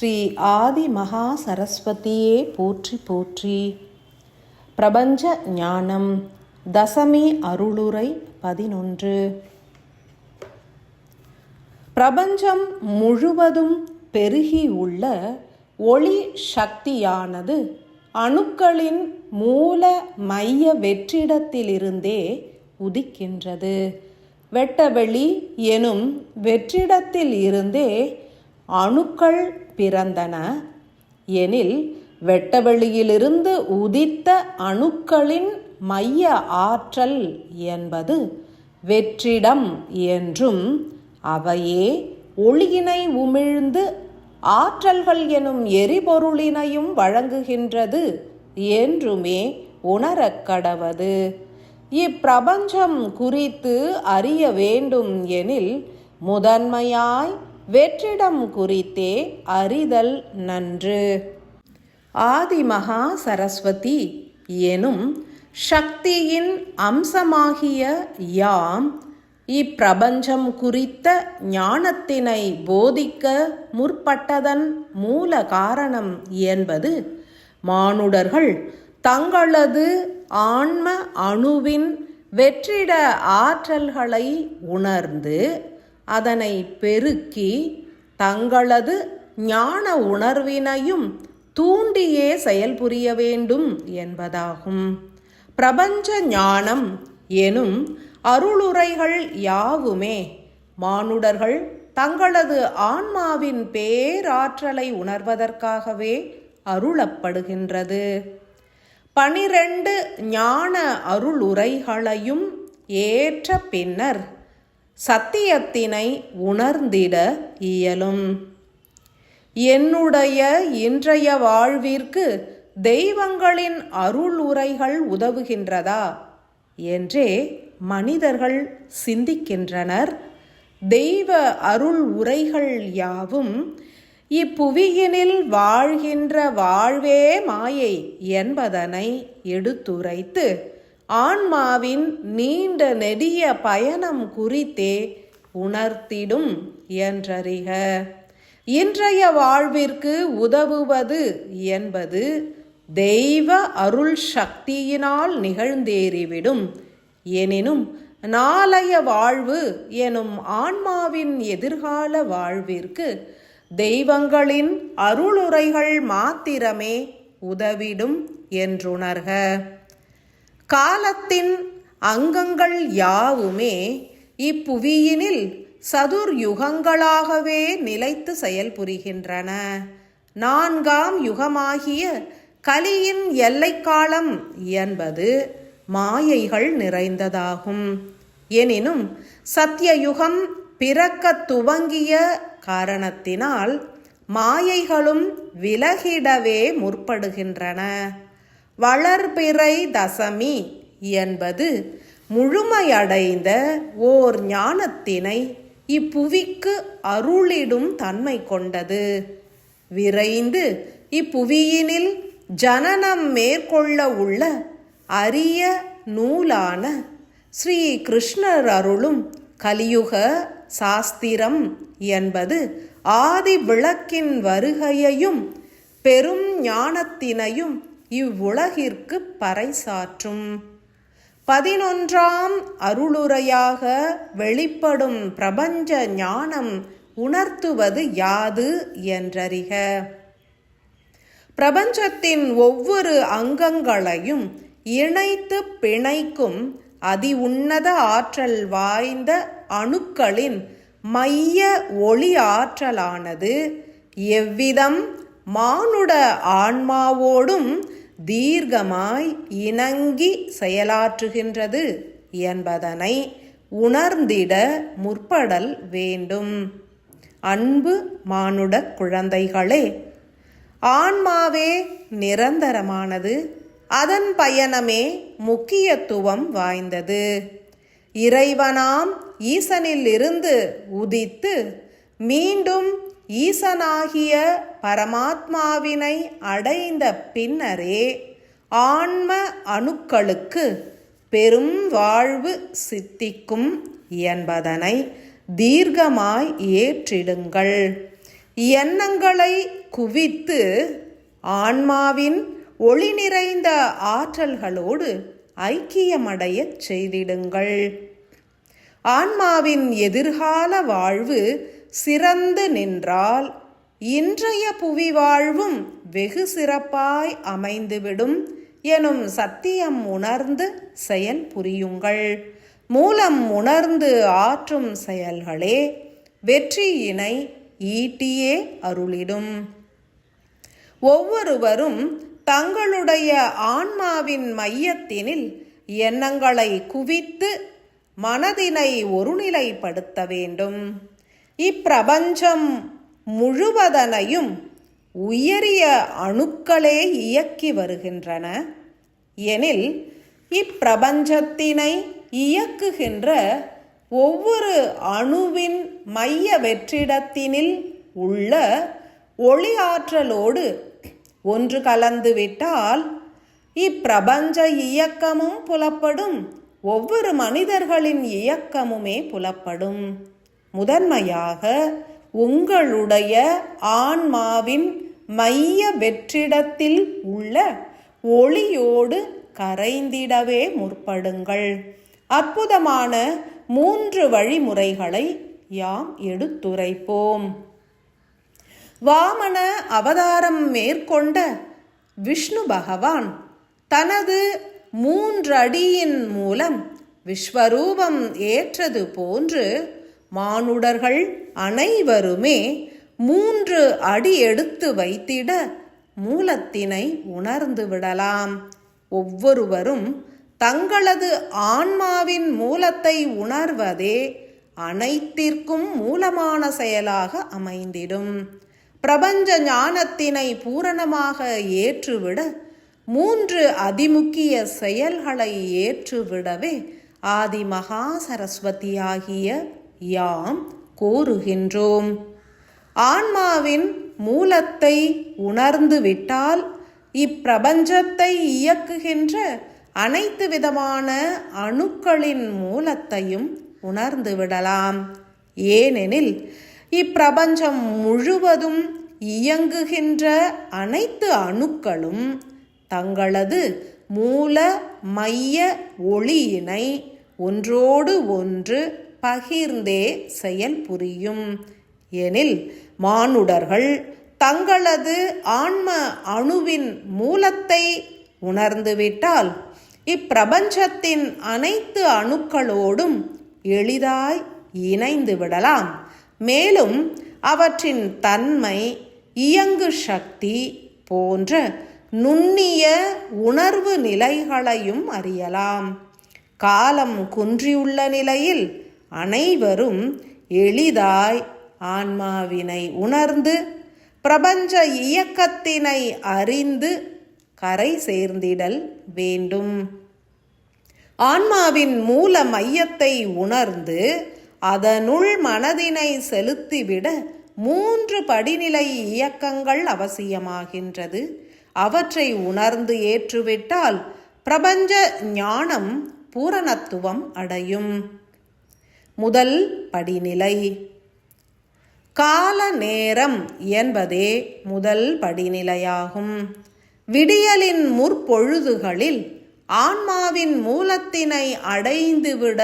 ஸ்ரீ ஆதி மகா சரஸ்வதியே போற்றி போற்றி. பிரபஞ்ச ஞானம் தசமி அருளுரை பதினொன்று. பிரபஞ்சம் முழுவதும் பெருகி உள்ள ஒளி சக்தியானது அணுக்களின் மூல மைய வெற்றிடத்திலிருந்தே உதிக்கின்றது. வெட்டவெளி எனும் வெற்றிடத்தில் இருந்தே அணுக்கள் பிறந்தன. எனில் வெட்டவெளியிலிருந்து உதித்த அணுக்களின் மைய ஆற்றல் என்பது வெற்றிடம் என்றும் அவையே ஒளியினை உமிழ்ந்து ஆற்றல்கள் எனும் எரிபொருளினையும் வழங்குகின்றது என்றுமே உணரக் கடவது. இப்பிரபஞ்சம் குறித்து அறிய வேண்டும் எனில் முதன்மையாய் வெற்றிடம் குறித்தே அறிதல் நன்று. ஆதிமகா சரஸ்வதி எனும் சக்தியின் அம்சமாகிய யாம் இப்பிரபஞ்சம் குறித்த ஞானத்தினை போதிக்க முற்பட்டதன் மூல காரணம் என்பது மானுடர்கள் தங்களது ஆன்ம அணுவின் வெற்றிட ஆற்றல்களை உணர்ந்து அதனை பெருக்கி தங்களது ஞான உணர்வினையும் தூண்டியே செயல்புரிய வேண்டும் என்பதாகும். பிரபஞ்ச ஞானம் எனும் அருளுரைகள் யாவுமே மானுடர்கள் தங்களது ஆன்மாவின் பேராற்றலை உணர்வதற்காகவே அருளப்படுகின்றது. பனிரெண்டு ஞான அருளுரைகளையும் ஏற்ற பின்னர் சத்தியத்தினை உணர்ந்திட இயலும். என்னுடைய இன்றைய வாழ்விற்கு தெய்வங்களின் அருள் உரைகள் உதவுகின்றதா? என்றே மனிதர்கள் சிந்திக்கின்றனர். தெய்வ அருள் உரைகள் யாவும் இப்புவியினில் வாழ்கின்ற வாழ்வே மாயை என்பதனை எடுத்துரைத்து ஆன்மாவின் நீண்ட நெடிய பயணம் குறித்தே உணர்த்திடும் என்றறிக. இன்றைய வாழ்விற்கு உதவுவது என்பது தெய்வ அருள் சக்தியினால் நிகழ்ந்தேறிவிடும். எனினும் நாளைய வாழ்வு எனும் ஆன்மாவின் எதிர்கால வாழ்விற்கு தெய்வங்களின் அருளுரைகள் மாத்திரமே உதவிடும் என்றுணர்க. காலத்தின் அங்கங்கள் யாவுமே இப்புவியினில் சதுர் யுகங்களாகவே நிலைத்து செயல்புரிகின்றன. நான்காம் யுகமாகிய கலியின் எல்லைக்காலம் என்பது மாயைகள் நிறைந்ததாகும். எனினும் சத்தியயுகம் பிறக்க துவங்கிய காரணத்தினால் மாயைகளும் விலகிடவே முற்படுகின்றன. வளர்பிறை தசமி என்பது முழுமையடைந்த ஓர் ஞானத்தினை இப்புவிக்கு அருளிடும் தன்மை கொண்டது. விரைந்து இப்புவியினில் ஜனனம் மேற்கொள்ள உள்ள அரிய நூலான ஸ்ரீ கிருஷ்ணர் அருளும் கலியுக சாஸ்திரம் என்பது ஆதி விளக்கின் வருகையையும் பெரும் ஞானத்தினையும் இவ்வுலகிற்கு பறைசாற்றும். பதினொன்றாம் அருளுரையாக வெளிப்படும் பிரபஞ்ச ஞானம் உணர்த்துவது யாது என்றறிக. பிரபஞ்சத்தின் ஒவ்வொரு அங்கங்களையும் இணைத்து பிணைக்கும் அதி உன்னத ஆற்றல் வாய்ந்த அணுக்களின் மைய ஒளி ஆற்றலானது எவ்விதம் மானுட ஆன்மாவோடும் தீர்க்கமாய் இணங்கி செயலாற்றுகின்றது என்பதனை உணர்ந்திட முற்படல் வேண்டும். அன்பு மானுட குழந்தைகளே ஆன்மாவே நிரந்தரமானது. அதன் பயணமே முக்கியத்துவம் வாய்ந்தது. இறைவனாம் ஈசனில் இருந்து உதித்து மீண்டும் ஈசனாகிய பரமாத்மாவினை அடைந்த பின்னரே ஆன்ம அணுக்களுக்கு பெரும் வாழ்வு சித்திக்கும் என்பதனை தீர்க்கமாய் ஏற்றிடுங்கள். எண்ணங்களை குவித்து ஆன்மாவின் ஒளி நிறைந்த ஆற்றல்களோடு ஐக்கியமடையச் செய்திடுங்கள். ஆன்மாவின் எதிர்கால வாழ்வு சிறந்து நின்றால் இன்றைய புவி வாழ்வும் வெகு சிறப்பாய் அமைந்துவிடும் எனும் சத்தியம் உணர்ந்து செயல் புரியுங்கள். மூலம் உணர்ந்து ஆற்றும் செயல்களே வெற்றியினை ஈட்டியே அருளிடும். ஒவ்வொருவரும் தங்களுடைய ஆன்மாவின் மையத்தினில் எண்ணங்களை குவித்து மனதினை ஒருநிலைப்படுத்த வேண்டும். இப்பிரபஞ்சம் முழுவதனையும் உயரிய அணுக்களே இயக்கி வருகின்றன. எனில் இப்பிரபஞ்சத்தினை இயக்குகின்ற ஒவ்வொரு அணுவின் மைய வெற்றிடத்தினில் உள்ள ஒளி ஆற்றலோடு ஒன்று கலந்துவிட்டால் இப்பிரபஞ்ச இயக்கமும் புலப்படும் ஒவ்வொரு மனிதர்களின் இயக்கமுமே புலப்படும். முதன்மையாக உங்களுடைய ஆன்மாவின் மைய வெற்றிடத்தில் உள்ள ஒளியோடு கரைந்திடவே முற்படுங்கள். அற்புதமான மூன்று வழிமுறைகளை யாம் எடுத்துரைப்போம். வாமன அவதாரம் மேற்கொண்ட விஷ்ணு பகவான் தனது மூன்றடியின் மூலம் விஸ்வரூபம் ஏற்றது போன்று மானுடர்கள் அனைவருமே மூன்று அடி எடுத்து வைத்திட மூலத்தினை உணர்ந்து விடலாம். ஒவ்வொருவரும் தங்களது ஆன்மாவின் மூலத்தை உணர்வதே அனைத்திற்கும் மூலமான செயலாக அமைந்திடும். பிரபஞ்ச ஞானத்தினை பூரணமாக ஏற்றுவிட மூன்று அதிமுக்கிய செயல்களை ஏற்றுவிடவே ஆதி மகா சரஸ்வதியாகிய யாம் கோருகின்றோம். ஆன்மாவின் மூலத்தை உணர்ந்து விட்டால் இப்பிரபஞ்சத்தை இயக்குகின்ற அனைத்து விதமான அணுக்களின் மூலத்தையும் உணர்ந்து விடலாம். ஏனெனில் இப்பிரபஞ்சம் முழுவதும் இயங்குகின்ற அனைத்து அணுக்களும் தங்களது மூல மைய ஒளியினை ஒன்றோடு ஒன்று பகிர்ந்தே செயல் புரியும். எனில் மானுடர்கள் தங்களது ஆன்ம அணுவின் மூலத்தை உணர்ந்துவிட்டால் இப்பிரபஞ்சத்தின் அனைத்து அணுக்களோடும் எளிதாய் இணைந்து விடலாம். மேலும் அவற்றின் தன்மை இயங்கு சக்தி போன்ற நுண்ணிய உணர்வு நிலைகளையும் அறியலாம். காலம் குன்றியுள்ள நிலையில் அனைவரும் எளிதாய் ஆன்மாவினை உணர்ந்து பிரபஞ்ச இயக்கத்தினை அறிந்து கரை சேர்ந்திடல் வேண்டும். ஆன்மாவின் மூல மையத்தை உணர்ந்து அதனுள் மனதினை செலுத்திவிட மூன்று படிநிலை இயக்கங்கள் அவசியமாகின்றது. அவற்றை உணர்ந்து ஏற்றுவிட்டால் பிரபஞ்ச ஞானம் பூரணத்துவம் அடையும். முதல் படிநிலை. கால நேரம் என்பதே முதல் படிநிலையாகும். விடியலின் முற்பொழுதுகளில் ஆன்மாவின் மூலத்தினை அடைந்துவிட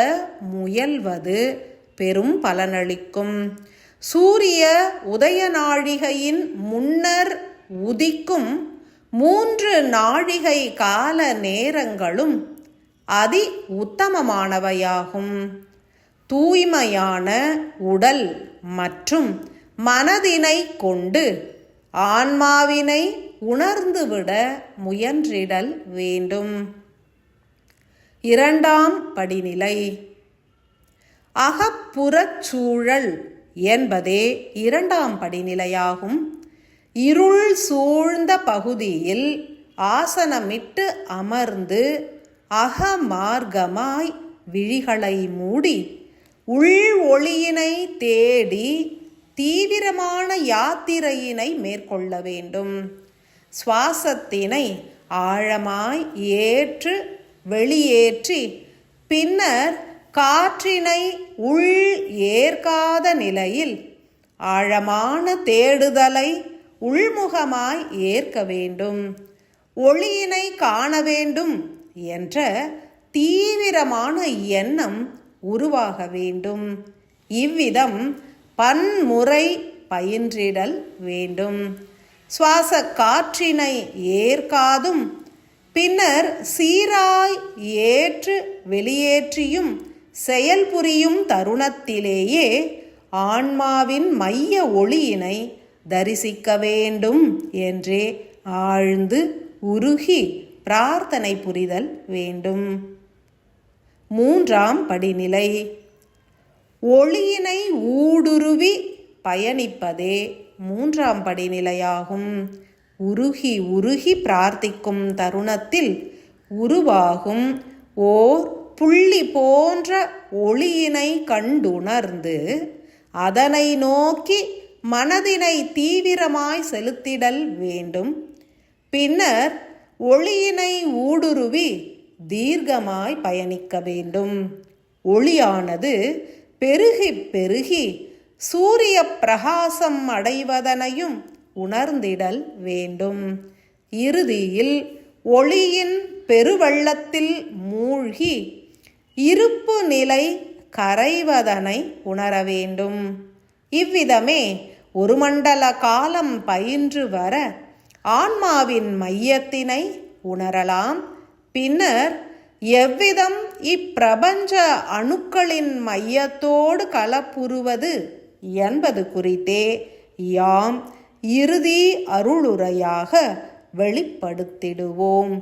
முயல்வது பெரும் பலனளிக்கும். சூரிய உதய நாழிகையின் முன்னர் உதிக்கும் மூன்று நாழிகை கால நேரங்களும் அதி உத்தமமானவையாகும். தூய்மையான உடல் மற்றும் மனதினை கொண்டு ஆன்மாவினை உணர்ந்துவிட முயன்றிடல் வேண்டும். இரண்டாம் படிநிலை. அகப்புறச் சூழல் என்பதே இரண்டாம் படிநிலையாகும். இருள் சூழ்ந்த பகுதியில் ஆசனமிட்டு அமர்ந்து அகமார்க்கமாய் விழிகளை மூடி உள் ஒளியினை தேடி தீவிரமான யாத்திரையினை மேற்கொள்ள வேண்டும். சுவாசத்தினை ஆழமாய் ஏற்று வெளியேற்றி பின்னர் காற்றினை உள் ஏற்காத நிலையில் ஆழமான தேடுதலை உள்முகமாய் ஏற்க வேண்டும். ஒளியினை காண வேண்டும் என்ற தீவிரமான எண்ணம் உருவாக வேண்டும். இவ்விதம் பன்முறை பயின்றிடல் வேண்டும். சுவாச காற்றினை ஏற்காதும் பின்னர் சீராய் ஏற்று வெளியேற்றியும் செயல்புரியும் தருணத்திலேயே ஆன்மாவின் மைய ஒளியினை தரிசிக்க வேண்டும் என்றே ஆழ்ந்து உருகி பிரார்த்தனை புரிதல் வேண்டும். மூன்றாம் படிநிலை. ஒளியினை ஊடுருவி பயணிப்பதே மூன்றாம் படிநிலையாகும். உருகி உருகி பிரார்த்திக்கும் தருணத்தில் உருவாகும் ஓர் புள்ளி போன்ற ஒளியினை கண்டுணர்ந்து அதனை நோக்கி மனதினை தீவிரமாய் செலுத்திடல் வேண்டும். பின்னர் ஒளியினை ஊடுருவி தீர்க்கமாய் பயணிக்க வேண்டும். ஒளியானது பெருகி பெருகி சூரிய பிரகாசம் அடைவதனையும் உணர்ந்திடல் வேண்டும். இறுதியில் ஒளியின் பெருவள்ளத்தில் மூழ்கி இருப்பு நிலை கரைவதனை உணர வேண்டும். இவ்விதமே ஒரு மண்டல காலம் பயின்று வர ஆன்மாவின் மையத்தினை உணரலாம். பின்னர் எவ்விதம் இப்பிரபஞ்ச அணுக்களின் மையத்தோடு கலப்புறுவது என்பது குறித்தே யாம் இறுதி அருளுரையாக வெளிப்படுத்திடுவோம்.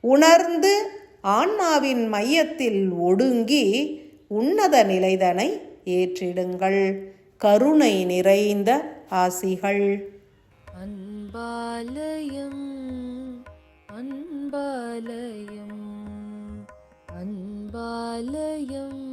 உணர்ந்து ஆன்மாவின் மையத்தில் ஒடுங்கி உன்னத நிலைதனை ஏற்றிடுங்கள். கருணை நிறைந்த ஆசிகள். அன்பாலயம் அன்பாலயம் அன்பாலயம்